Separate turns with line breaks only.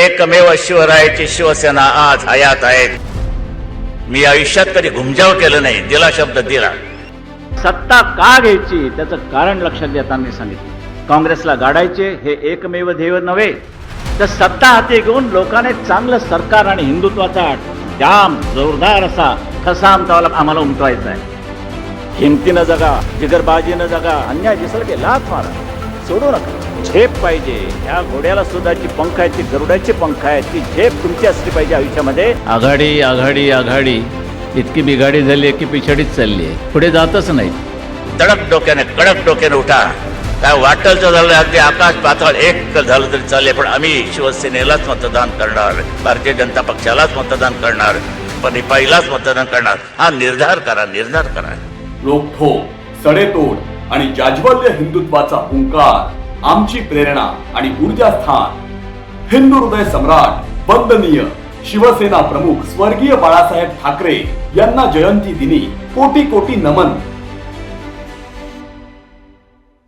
एकमेव शिवरायाची शिवसेना आज हयात आहेत मी आयुष्यात कधी घुमजाव केलं नाही दिला शब्द दिला.
सत्ता का घ्यायची त्याचं कारण लक्षात देताना मी सांगितलं. काँग्रेसला गाडायचे हे एकमेव ध्येय नव्हे. तर सत्ता हाती घेऊन लोकांनी चांगलं सरकार आणि हिंदुत्वाचा जाम जोरदार असा ठसा आमचा आम्हाला उमटवायचा आहे. हिमतीनं जगा जिगरबाजीनं जगा अन्याय दिसरके लाच मारा. सोडू नका. झेप पाहिजे. ह्या घोड्याला सुद्धा जी पंख आहेत ती गरुडाची पंख आहेत ती झेप तुमची असली पाहिजे आयुष्यामध्ये.
आघाडी आघाडी आघाडी. इतकी बिघाडी झाली आहे की पिछाडीच चालली आहे. पुढे जातच नाही.
तडक डोक्याने कडक डोक्याने उठा. काय वाटलचं झालं अगदी आकाश पाताळ एक झालं तरी चालेल पण आम्ही शिवसेनेलाच मतदान करणार. भारतीय जनता पक्षालाच मतदान करणार. पण रिपाईलाच मतदान करणार. हा निर्धार करा निर्धार करा.
रोखोक सडेतोड आणि जाज्वल्य हिंदुत्वाचा हुंकार आमची प्रेरणा आणि ऊर्जास्थान हिंदू हृदय सम्राट वंदनीय शिवसेना प्रमुख स्वर्गीय बाळासाहेब ठाकरे यांना जयंती दिनी कोटी कोटी नमन.